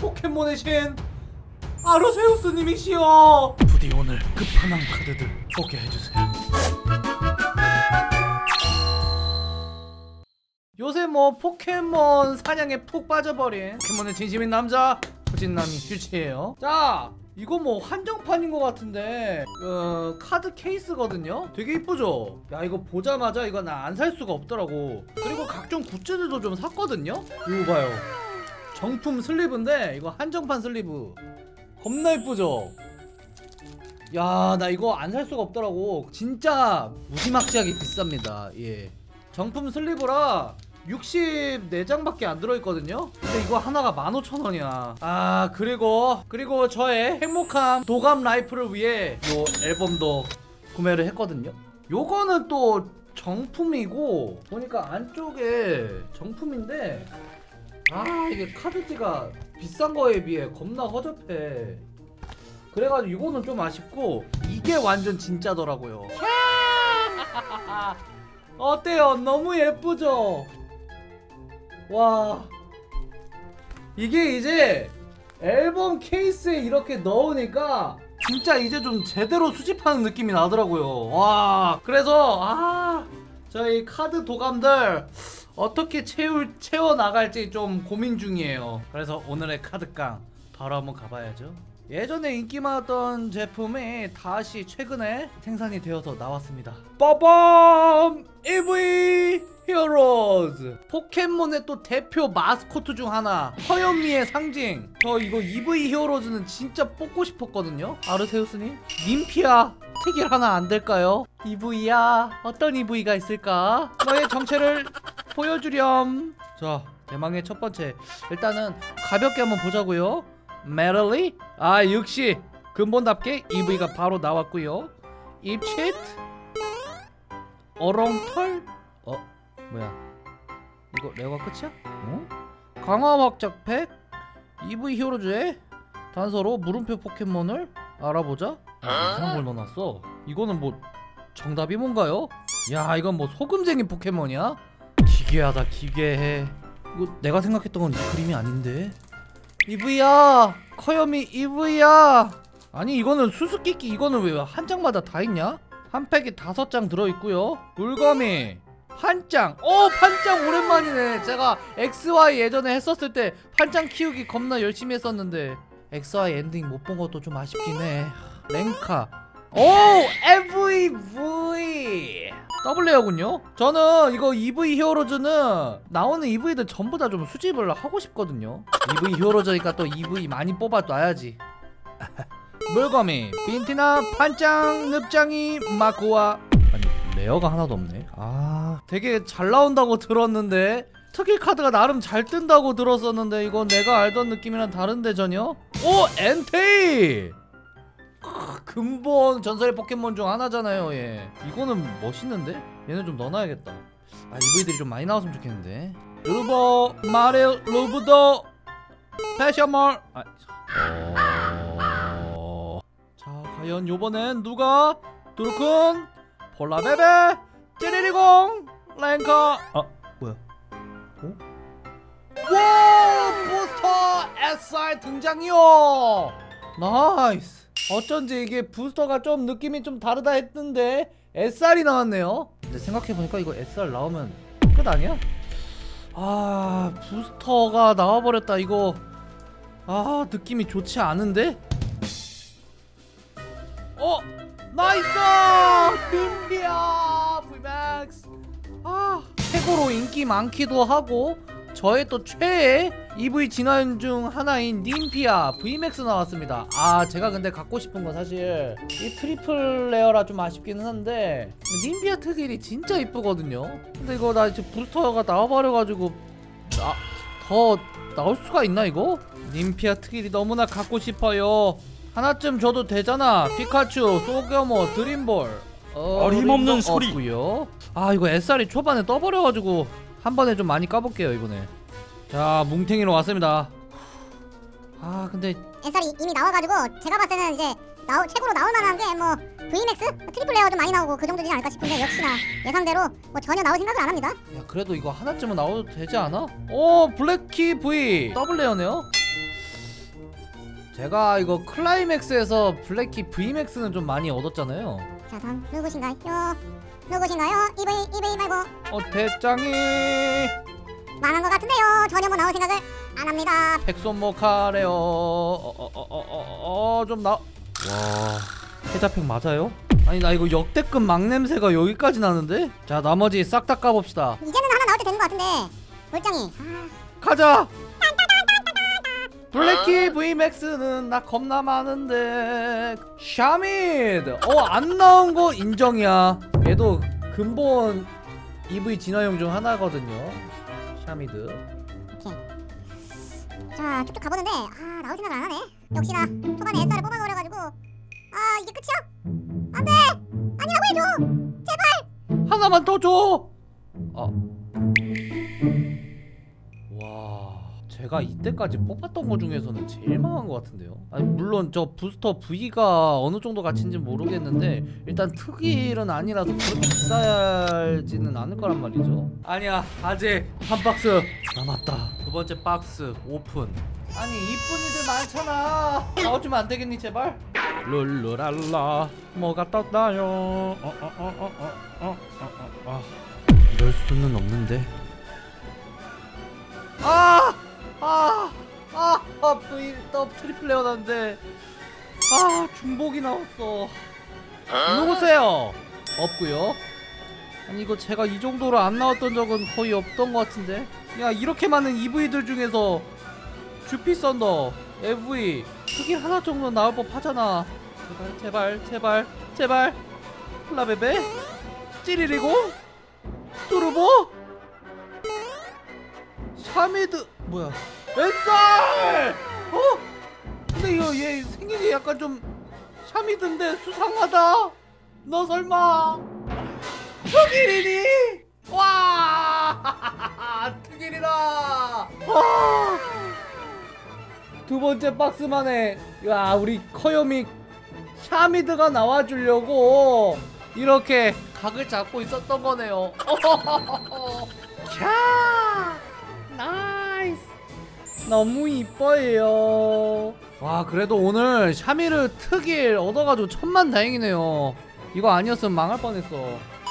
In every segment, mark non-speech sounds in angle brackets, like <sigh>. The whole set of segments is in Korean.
포켓몬의 신 아로세우스님이시여. 부디 오늘 끝판왕 카드들 보게 해주세요. 요새 뭐 포켓몬 사냥에 푹 빠져버린 포켓몬의 진심인 남자 후진남이 휴지예요. 자 이거 뭐 한정판인 것 같은데 어, 카드 케이스거든요? 되게 이쁘죠? 야 이거 보자마자 이거 나 안 살 수가 없더라고. 그리고 각종 굿즈들도 좀 샀거든요? 이거 봐요 정품 슬리브인데 이거 한정판 슬리브. 겁나 이쁘죠? 야 나 이거 안 살 수가 없더라고. 진짜 무지막지하게 비쌉니다. 예. 정품 슬리브라 64장밖에 안 들어있거든요? 근데 이거 하나가 15,000원이야. 아 그리고 그리고 저의 행복한 도감 라이프를 위해 요 앨범도 구매를 했거든요? 요거는 또 정품이고 보니까 안쪽에 정품인데 아 이게 카드지가 비싼 거에 비해 겁나 허접해. 그래가지고 이거는 좀 아쉽고 이게 완전 진짜더라고요. <laughs> 어때요? 너무 예쁘죠? 와. 이게 이제 앨범 케이스에 이렇게 넣으니까 진짜 이제 좀 제대로 수집하는 느낌이 나더라고요. 와. 그래서 아 저희 카드 도감들 어떻게 채울, 채워 나갈지 좀 고민 중이에요 그래서 오늘의 카드깡 바로 한번 가봐야죠 예전에 인기 많았던 제품이 다시 최근에 생산이 되어서 나왔습니다. 빠밤! EV 히어로즈! 포켓몬의 또 대표 마스코트 중 하나 허연미의 상징 저 이거 EV 히어로즈는 진짜 뽑고 싶었거든요 아르세우스님 님피아 특일 하나 안 될까요? EV야 어떤 EV가 있을까? 너의 정체를 보여주렴 자 대망의 첫 번째 일단은 가볍게 한번 보자고요 메럴리? 아 역시 근본답게 EV가 바로 나왔고요 입칫 어렁털? 어? 뭐야 이거 레어가 끝이야? 어? 강화 확장팩 EV 히어로즈의 단서로 물음표 포켓몬을 알아보자. 이상한 걸 넣어놨어. 이거는 뭐 정답이 뭔가요? 야 이건 뭐 소금쟁이 포켓몬이야? 기괴하다 기괴해. 이거 내가 생각했던 건 이 그림이 아닌데. 이브야 커요미 이브야. 아니 이거는 수수께끼 이거는 왜 한 장마다 다 있냐? 한 팩에 다섯 장 들어있고요. 물거미 판짱 오 판짱 오랜만이네. 제가 XY 예전에 했었을 때 판짱 키우기 겁나 열심히 했었는데 XY 엔딩 못 본 것도 좀 아쉽긴 해. 랭카. 오 EVV 더블레어군요. 저는 이거 EV 히어로즈는 나오는 EV들 전부 다 좀 수집을 하고 싶거든요. EV 히어로즈니까 또 EV 많이 뽑아놔야지. <laughs> 물거미 빈티나 판짱 늪장이 마코와. 아니 레어가 하나도 없네. 아 되게 잘 나온다고 들었는데 특이 카드가 나름 잘 뜬다고 들었었는데 이건 내가 알던 느낌이랑 다른데 전혀? 오 엔테이! 크, 근본 전설의 포켓몬 중 하나잖아요 얘. 이거는 멋있는데? 얘는 좀 넣어놔야겠다. 아 EV들이 좀 많이 나왔으면 좋겠는데. 루버 마릴 루브더 패셔멀. 아, 어... 자 과연 요번엔 누가? 두루큰 폴라베베 찌리리공 랭커. 아 뭐야? 어? 와 부스터 SR 등장이요 나이스 어쩐지 이게 부스터가 좀 느낌이 좀 다르다 했는데 SR이 나왔네요 근데 생각해보니까 이거 SR 나오면 끝 아니야? 아 부스터가 나와버렸다 이거 아 느낌이 좋지 않은데? 어! 나이스! 빈비야 VMAX 아 최고로 인기 많기도 하고 저의 또 최애 EV 진화인 중 하나인 님피아 VMAX 나왔습니다 아 제가 근데 갖고 싶은 건 사실 이 트리플 레어라 좀 아쉽기는 한데 님피아 특일이 진짜 이쁘거든요 근데 이거 나 이제 부스터가 나와버려가지고 나, 더 나올 수가 있나 이거? 님피아 특일이 너무나 갖고 싶어요 하나쯤 줘도 되잖아 피카츄, 소겨모, 드림볼 어림없는 소리. 없고요. 아 이거 SR이 초반에 떠버려가지고 한 번에 좀 많이 까볼게요 이번에 자 뭉탱이로 왔습니다 아 근데 SR이 이미 나와가지고 제가 봤을 때는 이제 나오, 최고로 나올 만한 게 뭐 VMAX, 트리플 레어 좀 많이 나오고 그 정도지 않을까 싶은데 역시나 예상대로 뭐 전혀 나올 생각을 안 합니다. 야 그래도 이거 하나쯤은 나와도 되지 않아? 오 블랙키 V 더블 레어네요 제가 이거 클라이맥스에서 블랙키 VMAX는 좀 많이 얻었잖아요 자 다음 누구신가요? 누구신가요? 이브이 이브이 말고 어 대장이 망한 것 같은데요. 전혀 뭐 나올 생각을 안 합니다. 백손목하래요 어, 어어어어어좀 나. 와 해자팩 맞아요? 아니 나 이거 역대급 막 냄새가 여기까지 나는데? 자 나머지 싹 다 까봅시다. 이제는 하나 나올 때 되는 것 같은데 물장이 가자. 블랙키 VMAX는 나 겁나 많은데 샤미드 어안 나온 거 인정이야 얘도 근본 EV 진화용 중 하나거든요 샤미드 자 쭉쭉 가보는데 아 나올 생각을 안 하네. 역시나 초반에 SR을 뽑아버려가지고 아 이게 끝이야? 안돼 아니라고 해줘. 하나만 더 줘. 아. 제가 이때까지 뽑았던 것 중에서는 제일 망한 것 같은데요. 아니 물론 저 부스터 V가 어느 정도 가치인지 모르겠는데 일단 특일은 아니라서 그렇게 비싸지는 않을 거란 말이죠. 아니야 아직 한 박스 남았다. 두 번째 박스 오픈. 아니 이쁜이들 많잖아. 나와주면 안 되겠니 제발? 룰루랄라 뭐가 떴나요? 어, 어, 어, 어, 어, 어, 어, 어. 어, 어. 이럴 수는 없는데. 아! 아! 아! 아! V 더블 트리플 레어났는데 아 중복이 나왔어 누구세요? 없고요 아니 이거 제가 이 정도로 안 나왔던 적은 거의 없던 것 같은데 야 이렇게 많은 EV들 중에서 주피 썬더 FV 크기 하나 정도 나올 법 하잖아 제발 제발 제발 제발 플라베베 찌리리고 뚜르보 샤미드 뭐야? 뱃살! 어? 근데 이거 얘 생긴 게 약간 좀 샤미드인데 수상하다. 너 설마. 특일이니? 와! <laughs> 특일이다! 와. 두 번째 박스만에 야 우리 커요미 샤미드가 나와주려고 이렇게 각을 잡고 있었던 거네요. <laughs> 캬 너무 이뻐요. 와 그래도 오늘 샤미르 특일 얻어가지고 천만 다행이네요. 이거 아니었으면 망할 뻔했어.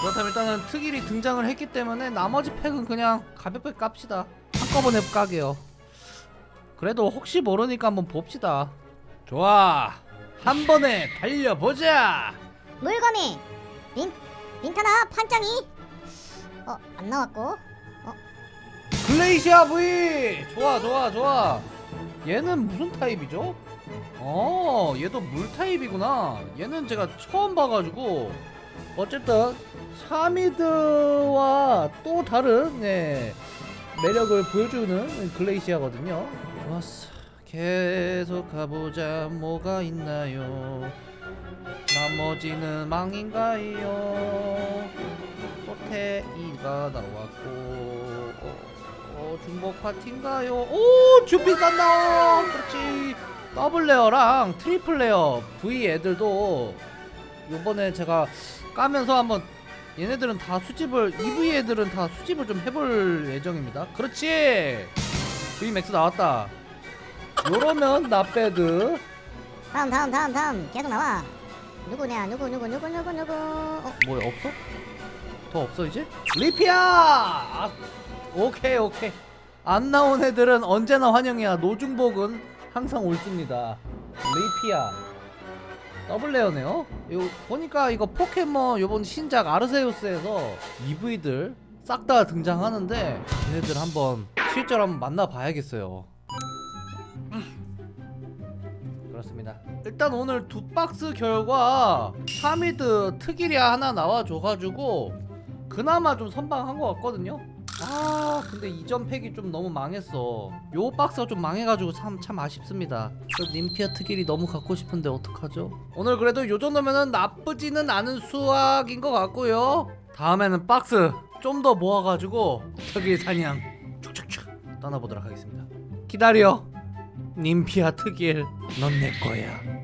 그렇다면 일단은 특일이 등장을 했기 때문에 나머지 팩은 그냥 가볍게 깝시다. 한꺼번에 까게요. 그래도 혹시 모르니까 한번 봅시다. 좋아. 한 번에 달려보자. 물거미 린 린타나 판짱이. 어 안 나왔고 글레이시아 V 좋아 좋아 좋아. 얘는 무슨 타입이죠? 어 얘도 물 타입이구나. 얘는 제가 처음 봐가지고. 어쨌든 샤미드와 또 다른 네, 매력을 보여주는 글레이시아거든요. 좋았어. 계속 가보자. 뭐가 있나요? 나머지는 망인가요? 호텔이가 나왔고. 어, 어 중복 파티인가요? 오 주피 싼다! 그렇지. 더블 레어랑 트리플 레어 V 애들도 요번에 제가 까면서 한번 얘네들은 다 수집을 EV 애들은 다 수집을 좀 해볼 예정입니다. 그렇지! V 맥스 나왔다. 요러면 나배드. 다음 다음 다음 다음. 계속 나와. 누구냐 누구 누구 누구 누구 누구? 어? 뭐야 없어? 더 없어 이제? 리피야! 아, 오케이 오케이. 안 나온 애들은 언제나 환영이야 노중복은 항상 옳습니다. 리피야 더블 레어네요. 요 보니까 이거 포켓몬 요번 신작 아르세우스에서 EV들 싹 다 등장하는데 얘네들 한번 실제로 한번 만나봐야겠어요. 그렇습니다. 일단 오늘 두 박스 결과 하미드 특일이야 하나 나와줘가지고 그나마 좀 선방한 것 같거든요. 아 근데 이전 팩이 좀 너무 망했어. 요 박스가 좀 망해가지고 참, 참 아쉽습니다. 저 님피아 특일이 너무 갖고 싶은데 어떡하죠? 오늘 그래도 요 정도면은 나쁘지는 않은 수확인 것 같고요. 다음에는 박스 좀 더 모아가지고 특일 사냥 축축축 떠나보도록 하겠습니다. 기다려. 님피아 특일 넌 내 거야